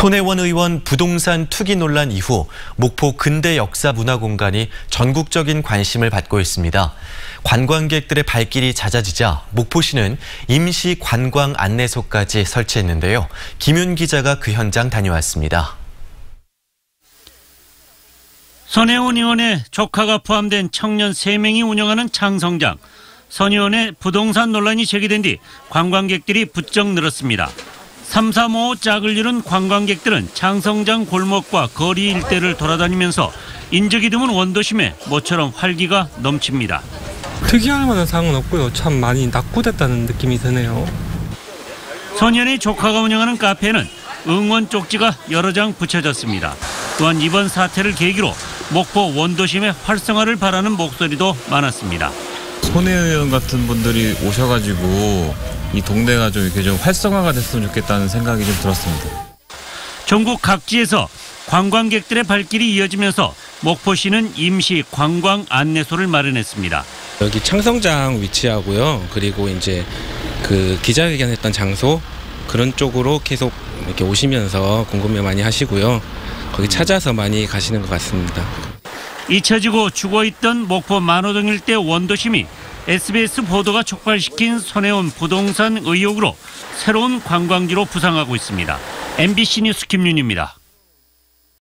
손혜원 의원 부동산 투기 논란 이후 목포 근대 역사 문화 공간이 전국적인 관심을 받고 있습니다. 관광객들의 발길이 잦아지자 목포시는 임시 관광 안내소까지 설치했는데요. 김윤 기자가 그 현장 다녀왔습니다. 손혜원 의원의 조카가 포함된 청년 3명이 운영하는 창성장. 선 의원의 부동산 논란이 제기된 뒤 관광객들이 부쩍 늘었습니다. 3, 3, 5 짝을 이룬 관광객들은 창성장 골목과 거리 일대를 돌아다니면서 인적이 드문 원도심에 모처럼 활기가 넘칩니다. 특이할 만한 사항은 없고요. 참 많이 낙후됐다는 느낌이 드네요. 선현의 조카가 운영하는 카페에는 응원 쪽지가 여러 장 붙여졌습니다. 또한 이번 사태를 계기로 목포 원도심의 활성화를 바라는 목소리도 많았습니다. 손혜 의 원 같은 분들이 오셔가지고 이 동네가 좀 이렇게 좀 활성화가 됐으면 좋겠다는 생각이 좀 들었습니다. 전국 각지에서 관광객들의 발길이 이어지면서 목포시는 임시 관광 안내소를 마련했습니다. 여기 창성장 위치하고요. 그리고 이제 그 기자회견했던 장소 그런 쪽으로 계속 이렇게 오시면서 궁금해 많이 하시고요. 거기 찾아서 많이 가시는 것 같습니다. 잊혀지고 죽어있던 목포 만호동 일대 원도심이 SBS 보도가 촉발시킨 손해원 부동산 의혹으로 새로운 관광지로 부상하고 있습니다. MBC 뉴스 김윤입니다.